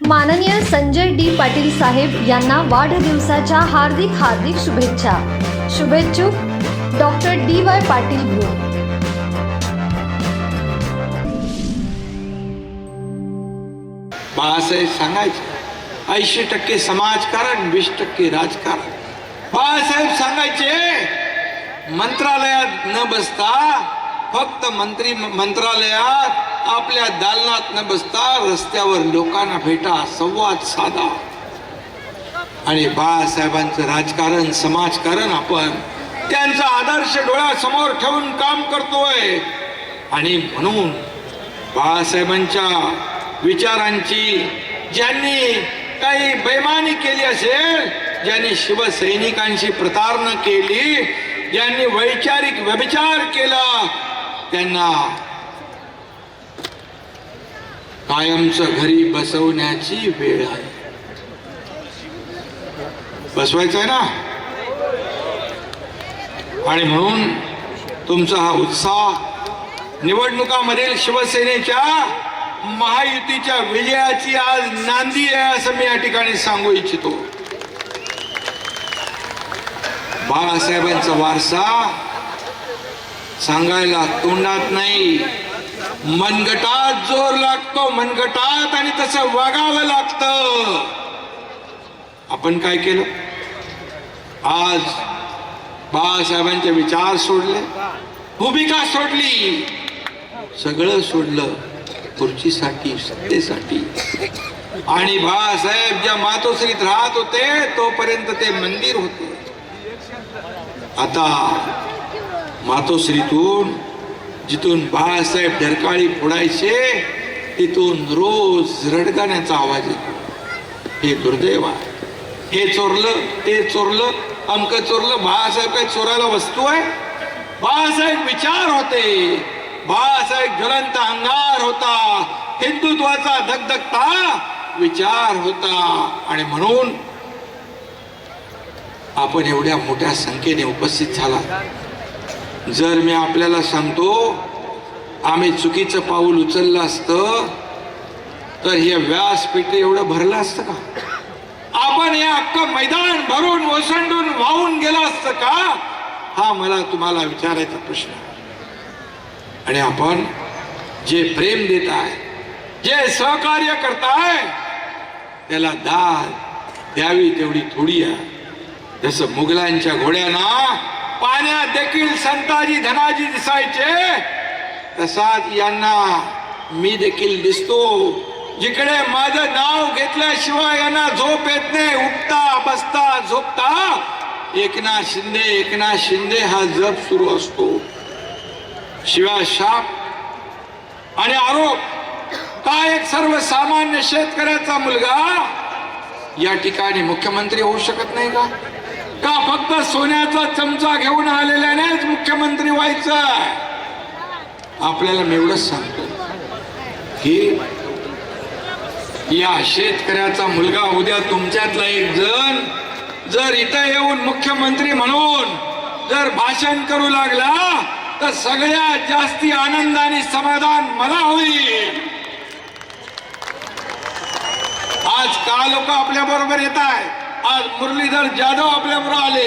माननीय संजय डी पाटील साहेब यांना वाढदिवसाच्या हार्दिक हार्दिक शुभेच्छा. शुभेच्छुक doctor D Y Patil group. Balasaheb सांगायचे ऐंशी टक्के समाजकारण वीस टक्के राजकारण. बाळासाहेब सांगायचे मंत्रालयात न बसता फक्त मंत्री मंत्रालयात आपल्या दालनात न बसता रस्त्यावर लोकांना भेटा संवाद साधा. आणि बाळासाहेबांचं राजकारण समाजकारण आपण त्यांचा आदर्श डोळ्यासमोर ठेवून काम करतोय. आणि म्हणून बाळासाहेबांच्या विचारांची ज्यांनी काही बैमानी केली असेल ज्यांनी शिवसैनिकांशी प्रतारणा केली ज्यांनी वैचारिक व्यभिचार केला त्यांना कायमचं घरी बसवण्याची वेळ आहे. बसवायचं आहे ना? आणि म्हणून तुमचा हा उत्साह निवडणुकामधील शिवसेनेच्या महायुतीच्या विजयाची आज नांदी आहे असं मी या ठिकाणी सांगू इच्छितो. बाळासाहेबांचा वारसा सांगायला तोंडात नाही. मनगटात जोर लागतो मनगटात आणि तसं वागावं लागतं. आपण काय केलं? आज बाळासाहेबांचे विचार सोडले भूमिका सोडली. सगळं सोडलं खुर्चीसाठी सत्तेसाठी. आणि बाळासाहेब ज्या मातोश्रीत राहत होते तोपर्यंत ते मंदिर होते. आता मातोश्रीतून जिथून बाळासाहेब ढरकाळी फोडायचे तिथून रोज रडगाण्याचा आवाज येतो. हे दुर्दैव आहे. हे चोरलं ते चोरलं अमक चोरलं बाळासाहेब काही चोरायला वस्तू आहे? बाळासाहेब विचार होते. बाळासाहेब ज्वलंत अंगार होता. हिंदुत्वाचा धगधगता विचार होता. आणि म्हणून आपण एवढ्या मोठ्या संख्येने उपस्थित झाला जर मी आपल्याला सांगतो आम्ही चुकीचं पाऊल उचललं असतं तर हे व्यासपीठ एवढं भरलं असतं का? आपण हे अख्खं मैदान भरून ओसंडून वाहून गेलं असतं का? हा मला तुम्हाला विचारायचा प्रश्न आणि आपण जे प्रेम देत आहे जे सहकार्य करताय त्याला दाद द्यावी तेवढी थोडी आहे. जसं मुघलांच्या घोड्यांना पाण्यात देखील संताजी धनाजी दिसायचे. तसाच यांना मी देखील दिसतो. जिकडे माझं नाव घेतल्याशिवाय यांना झोप येत नाही उठता बसता झोपता एकनाथ शिंदे एकनाथ शिंदे हा जप सुरू असतो. शिवाय शाप आणि आरोप का एक सर्वसामान्य शेतकऱ्याचा मुलगा या ठिकाणी मुख्यमंत्री होऊ शकत नाही का? का फक्त सोन्याचा चमचा घेऊन आलेल्यानेच मुख्यमंत्री व्हायचं? आपल्याला मी एवढंच सांगतो की या शेतकऱ्याचा मुलगा उद्या तुमच्यातला एक जण जर इथं येऊन मुख्यमंत्री म्हणून जर भाषण करू लागला तर सगळ्यात जास्ती आनंद आणि समाधान मला होईल. आज का लोक आपल्या बरोबर येत आहेत आज मुरलीधर जाधव आपल्यावर आले.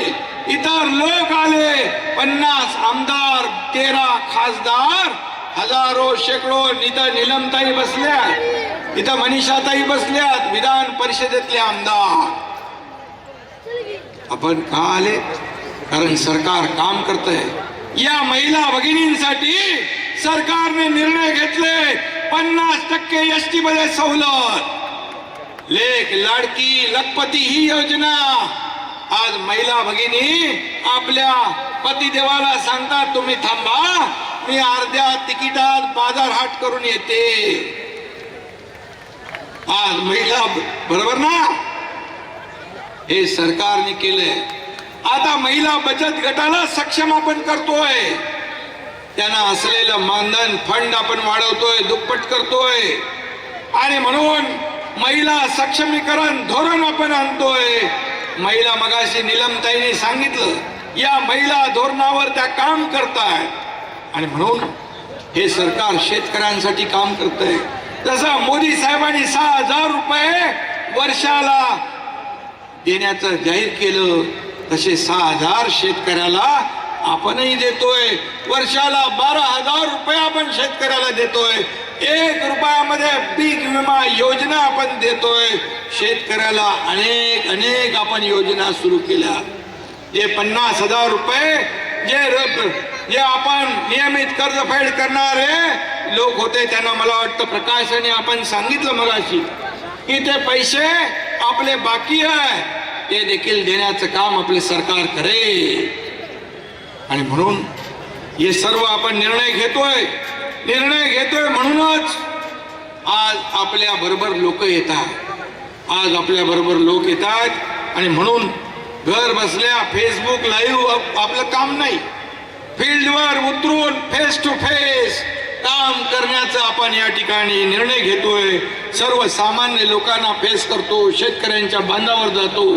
इतर लोक आले. पन्नास आमदार तेरा खासदार हजारो शेकडो इथं निलमताई बसल्या इथं मनीषाताई बसल्यात विधान परिषदेतले आमदार. आपण का आले? कारण सरकार काम करतंय. या महिला भगिनींसाठी सरकारने निर्णय घेतले. पन्नास टक्के एस टी मध्ये सवलत. लेख लाडकी लखपती ही योजना. आज महिला भगिनी आपल्या पतिदेवाला सांगतात तुम्ही थांबा मी अर्ध्या तिकिटात बाजार हाट करून येते. आज महिला बरोबर ना? हे सरकारने केलंय. आता महिला बचत गटाला सक्षम आपण करतोय. त्यांना असलेलं मानधन फंड आपण वाढवतोय दुप्पट करतोय. आणि म्हणून महिला सक्षमीकरण धोरण आपण आणतोय. महिला मगाशी निलमताईने सांगितलं या महिला धोरणावर त्या काम करताय. आणि म्हणून हे सरकार शेतकऱ्यांसाठी काम करतंय. तसं मोदी साहेबांनी सहा हजार रुपये वर्षाला देण्याचं जाहीर केलं. तसे सहा हजार शेतकऱ्याला आपणही देतोय. वर्षाला बारा हजार रुपये आपण शेतकऱ्याला देतोय. एक रुपयामध्ये पीक विमा योजना आपण देतोय. शेतकऱ्याला अनेक अनेक आपण योजना सुरू केल्या. जे पन्नास हजार रुपये जे र- जे आपण नियमित कर्जफेड करणारे लोक होते त्यांना मला वाटतं प्रकाशाने आपण सांगितलं मगाशी की ते पैसे आपले बाकी आहे. ते देखील देण्याचं काम आपले सरकार करेल. आणि म्हणून हे सर्व आपण निर्णय घेतोय निर्णय घेतोय म्हणूनच आज आपल्या बरोबर लोक येतात. आज आपल्या बरोबर लोक येतात आणि म्हणून घर बसल्या फेसबुक लाईव्ह आपलं काम नाही. फील्डवर उतरून फेस टू फेस काम करण्याचा आपण या ठिकाणी निर्णय घेतोय. सर्वसामान्य लोकांना फेस करतो शेतकऱ्यांच्या बांधावर जातो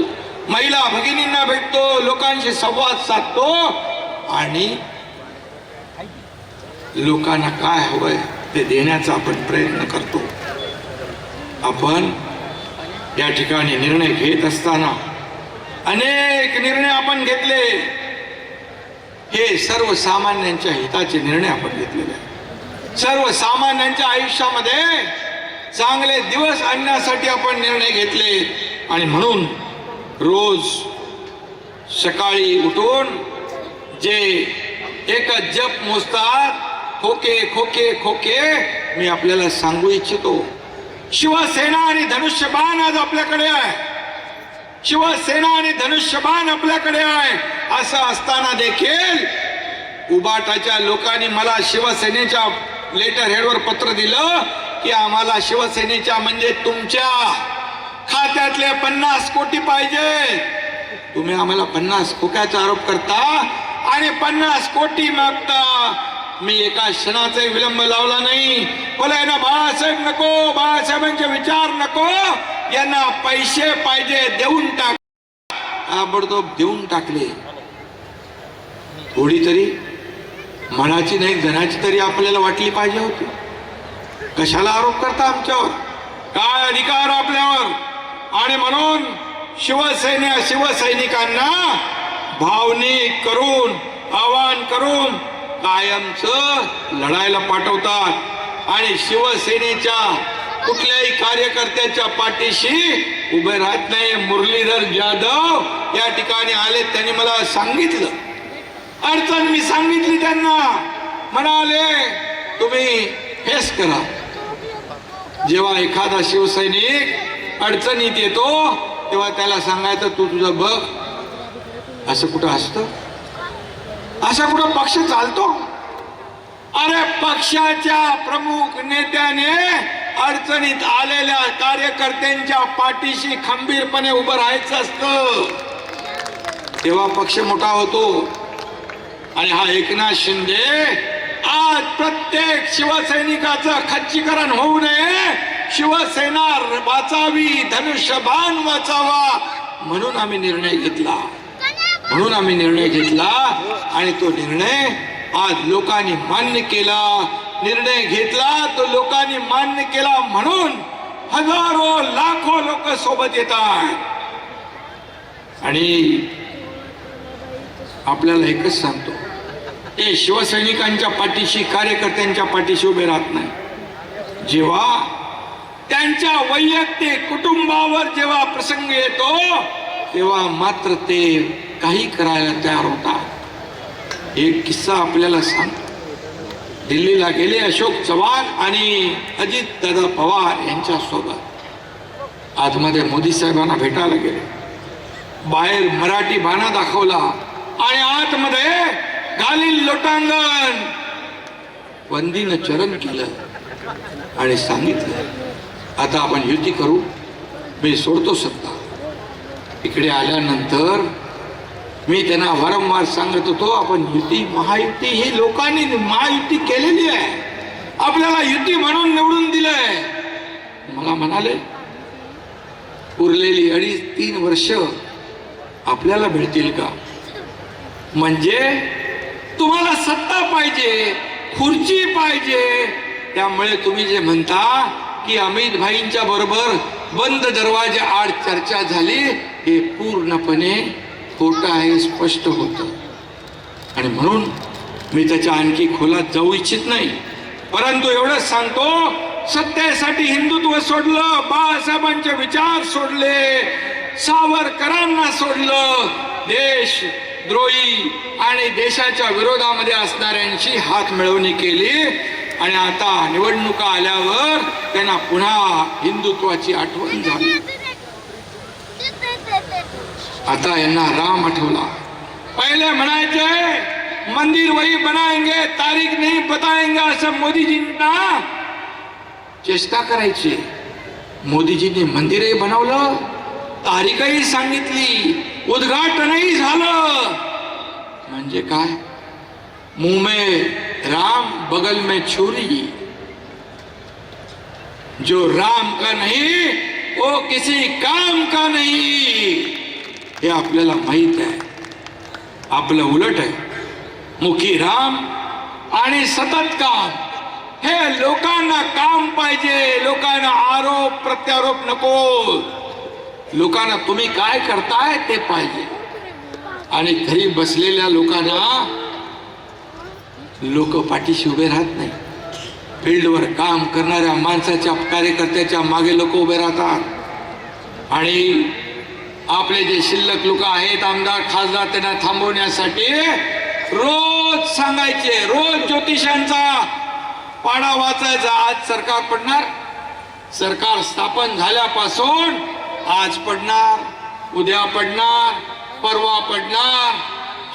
महिला भगिनींना भेटतो लोकांशी संवाद साधतो. आणि लोकांना काय हवंय ते देण्याचा आपण प्रयत्न करतो. आपण या ठिकाणी निर्णय घेत असताना अनेक निर्णय आपण घेतले. हे सर्वसामान्यांच्या हिताचे निर्णय आपण घेतलेले आहेत. सर्वसामान्यांच्या आयुष्यामध्ये चांगले दिवस आणण्यासाठी आपण निर्णय घेतले. आणि म्हणून रोज सकाळी उठून जे एकच जप मोजतात खोके खोके खोके मी आपल्याला सांगू इच्छितो. शिवसेना आणि धनुष्यबाण आज आपल्याकडे आहे. शिवसेना आणि धनुष्यबाण आपल्याकडे आहे. असं असताना देखील उबाटाच्या लोकांनी मला शिवसेनेच्या लेटर हेडवर पत्र दिलं की आम्हाला शिवसेनेच्या म्हणजे तुमच्या खात्यातले पन्नास कोटी पाहिजे. तुम्ही आम्हाला पन्नास खोक्याचा आरोप करता? आणि पन्नास कोटी मागता. मी एका क्षणाचा विलंब लावला नाही. बोला यांना बाळासाहेब नको बाळासाहेबांचे विचार नको. यांना पैसे पाहिजे देऊन टाक. ताबडतोब देऊन टाकले. थोडी तरी मनाची नाही जनाची तरी आपल्याला वाटली पाहिजे होती. कशाला आरोप करता आमच्यावर? काय अधिकार आपल्यावर? आणि म्हणून शिवसेने शिवसैनिकांना भावनिक करून आवाहन करून कायमच लढायला पाठवतात. आणि शिवसेनेच्या कुठल्याही कार्यकर्त्याच्या पाठीशी उभे राहत नाही मुरलीधर जाधव. या ठिकाणी आले त्यांनी मला सांगितलं. अडचण मी सांगितली त्यांना. म्हणाले तुम्ही फेस करा. जेव्हा एखादा शिवसैनिक अडचणीत येतो तेव्हा त्याला सांगायचं तू तुझं बघ असं कुठं असतं असा कुठं पक्ष चालतो? अरे पक्षाच्या प्रमुख नेत्याने अडचणीत आलेल्या कार्यकर्त्यांच्या पाठीशी खंबीरपणे उभं राहायचं असतं. तेव्हा पक्ष मोठा होतो. आणि हा एकनाथ शिंदे आज प्रत्येक शिवसैनिकाचं खच्चीकरण होऊ नये. शिवसेना वाचावी धनुष्यबाण वाचावा म्हणून आम्ही निर्णय घेतला. म्हणून आम्ही निर्णय घेतला आणि तो निर्णय आज लोकांनी मान्य केला. निर्णय घेतला तो लोकांनी मान्य केला म्हणून हजारो लाखो लोक सोबत येतात. आणि आपल्याला एकच सांगतो ते शिवसैनिकांच्या पाठीशी कार्यकर्त्यांच्या पाठीशी उभे राहत नाही. जेव्हा त्यांच्या वैयक्तिक कुटुंबावर जेव्हा प्रसंग येतो तेव्हा मात्र ते काही करायला तयार होता. एक किस्सा आपल्याला सांग. दिल्लीला गेले अशोक चव्हाण आणि अजित दादा पवार यांच्या सोबत आतमध्ये मोदी साहेबांना भेटायला गेले. बाहेर मराठी बाणा दाखवला आणि आतमध्ये गालील लोटांगण. वंदीनं चरण केलं आणि सांगितलं आता आपण युती करू. मी सोडतो सत्ता. इकडे आल्यानंतर मी त्यांना वारंवार सांगत होतो आपण युती महायुती ही लोकांनी महायुती केलेली आहे. आपल्याला युती म्हणून निवडून दिलंय. मला म्हणाले उरलेली अडीच तीन वर्ष आपल्याला भेटतील का? म्हणजे तुम्हाला सत्ता पाहिजे खुर्ची पाहिजे. त्यामुळे तुम्ही जे म्हणता की अमित भाईंच्या बरोबर बंद दरवाजा आड चर्चा झाली हे पूर्णपणे खोटं आहे स्पष्ट होतं. आणि म्हणून मी त्याच्या आणखी खोलात जाऊ इच्छित नाही. परंतु एवढंच सांगतो सत्तेसाठी हिंदुत्व सोडलं बाळासाहेबांचे विचार सोडले सावरकरांना सोडलं. देश द्रोही आणि देशाच्या विरोधामध्ये असणाऱ्यांशी हात मिळवणी केली. आणि आता निवडणुका आल्यावर त्यांना पुन्हा हिंदुत्वाची आठवण झाली. आता यांना राम आठवला पहिले म्हणायचे मंदिर वही बनाएँगे, तारीख नाही बताएँगे असं मोदीजींना चेष्टा करायची मोदीजींनी मंदिरही बनवलं तारीखही सांगितली उद्घाटनही झालं। म्हणजे काय मुँह में राम, बगल में छुरी। जो राम का नहीं, वो किसी काम का नहीं। हे आपल्याला माहीत आहे. आपलं उलट आहे. मुखी राम आणि सतत काम. हे लोकांना काम पाहिजे. लोकांना आरोप प्रत्यारोप नको लोकांना तुम्ही काय करताय ते पाहिजे. आणि घरी बसलेल्या लोकांना लोक पाठीशी उभे राहत नाही फील्डवर काम करणाऱ्या माणसाच्या कार्यकर्त्याच्या मागे लोक उभे राहतात. आणि आपले जे शिल्लक लोक आहेत आमदार खासदार त्यांना थांबवण्यासाठी रोज सांगायचे रोज ज्योतिषांचा पाडा वाचायचा. आज सरकार पडणार. सरकार स्थापन झाल्यापासून आज पडणार उद्या पडणार परवा पडणार.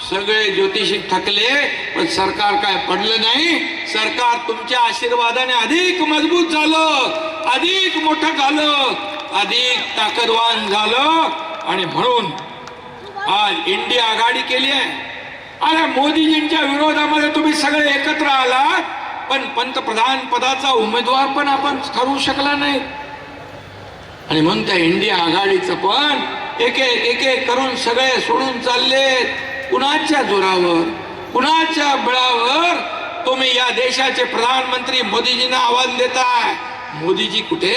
सगळे ज्योतिषी थकले पण सरकार काय पडलं नाही. सरकार तुमच्या आशीर्वादाने अधिक मजबूत झालं. अधिक मोठं झालं. अधिक ताकदवान झालं. आणि म्हणून आज इंडिया आघाडी केली आहे. अरे मोदीजींच्या विरोधामध्ये तुम्ही सगळे एकत्र आलात पण पंतप्रधान पदाचा उमेदवार पण आपण ठरवू शकला नाही. आणि म्हणून त्या इंडिया आघाडीचं पण एक एक एक एक करून सगळे सोडून चाललेत. कुणाच्या जोरावर कुणाच्या बळावर तुम्ही या देशाचे प्रधानमंत्री मोदीजींना आवाज देताय? मोदीजी कुठे?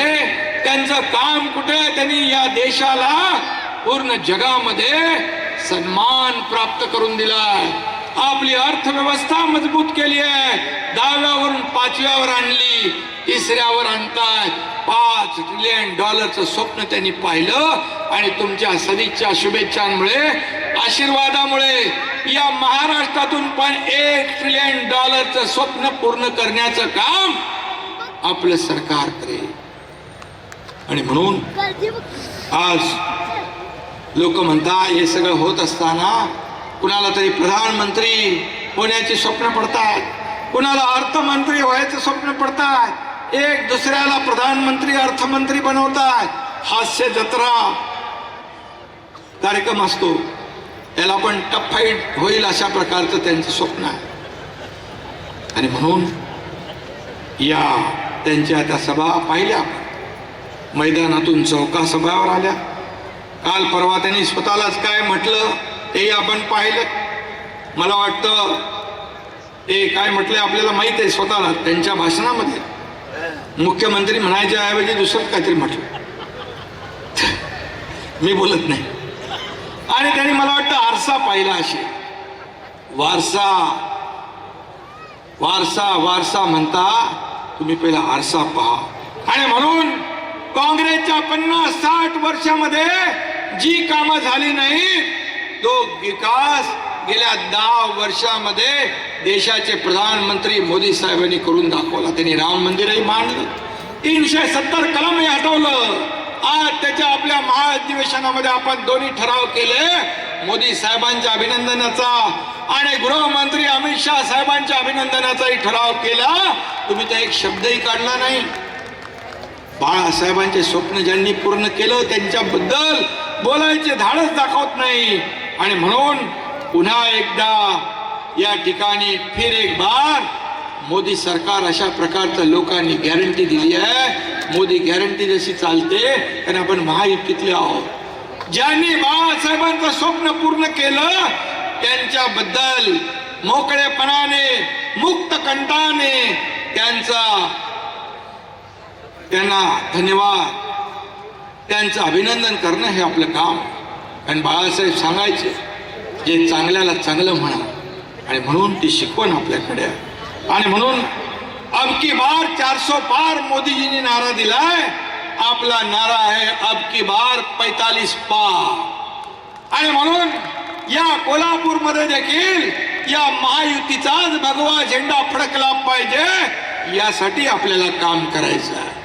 त्यांचं काम कुठे? त्यांनी या देशाला पूर्ण जगामध्ये सन्मान प्राप्त करून दिलाय. आपली अर्थव्यवस्था मजबूत केली आहे. दहाव्यावरून पाचव्यावर आणली. तिसऱ्यावर आणताय. पाच ट्रिलियन डॉलरचं स्वप्न त्यांनी पाहिलं आणि तुमच्या सदिच्छा शुभेच्छांमुळे आशीर्वादामुळे या महाराष्ट्रातून पण एक ट्रिलियन डॉलरचं स्वप्न पूर्ण करण्याचं काम आपलं सरकार करेल. आणि म्हणून आज लोक म्हणतात हे सगळं होत असताना कुणाला तरी प्रधानमंत्री होण्याचे स्वप्न पडतात कुणाला अर्थमंत्री व्हायचं स्वप्न पडतात एक दुसऱ्याला प्रधानमंत्री अर्थमंत्री बनवतात हास्य जत्रा कार्यक्रम असतो. त्याला पण टफ फाईट होईल अशा प्रकारचं त्यांचं स्वप्न आहे. आणि म्हणून या त्यांच्या त्या सभा पाहिल्या. मैदानातून चौका सभावर आल्या. काल परवा त्यांनी स्वतःलाच काय म्हटलं ते आपण पाहिलं. मला वाटतं ते काय म्हटलंय आपल्याला माहीत आहे स्वतःला त्यांच्या भाषणामध्ये. मुख्यमंत्री म्हणायच्या ऐवजी दुसरं काहीतरी म्हटलं. मी बोलत नाही. आणि त्यांनी मला वाटतं आरसा पाहिला असे वारसा वारसा वारसा म्हणता तुम्ही पहिला आरसा पहा. आणि म्हणून काँग्रेसच्या पन्नास साठ वर्षामध्ये जी कामं झाली नाही तो विकास गेल्या दहा वर्षामध्ये देशाचे प्रधानमंत्री मोदी साहेबांनी करून दाखवला. त्यांनी राम मंदिरही मांडलं तीनशे सत्तर कलमही हटवलं. आज त्याच्या आपल्या महाअधिवेशनामध्ये आपण दोन्ही ठराव केले. मोदी साहेबांच्या अभिनंदनाचा आणि गृहमंत्री अमित शाह साहेबांच्या अभिनंदनाचाही ठराव केला. तुम्ही तर एक शब्दही काढला नाही. बाळासाहेबांचे स्वप्न ज्यांनी पूर्ण केलं त्यांच्याबद्दल बोलायचे धाडस दाखवत नाही. आणि म्हणून पुन्हा एकदा या ठिकाणी फिर एक बार. मोदी सरकार अशा प्रकारचं लोकांनी गॅरंटी दिली आहे. मोदी गॅरंटी जशी चालते कारण आपण महायुतीतले आहोत. ज्यांनी बाळासाहेबांचं स्वप्न पूर्ण केलं त्यांच्याबद्दल मोकळेपणाने मुक्त कंठाने त्यांचा त्यांना धन्यवाद. त्यांचं अभिनंदन करणं हे आपलं काम. आणि बाळासाहेब सांगायचे जे चांगल्याला चांगलं म्हणा आणि म्हणून ती शिकवण आपल्याकडे आहे. आणि म्हणून अब की बार चारसो पार मोदीजींनी नारा दिलाय. आपला नारा आहे अब की बार पैतालीस पार. आणि म्हणून या कोल्हापूरमध्ये देखील या महायुतीचाच भगवा झेंडा फडकला पाहिजे यासाठी आपल्याला काम करायचं आहे.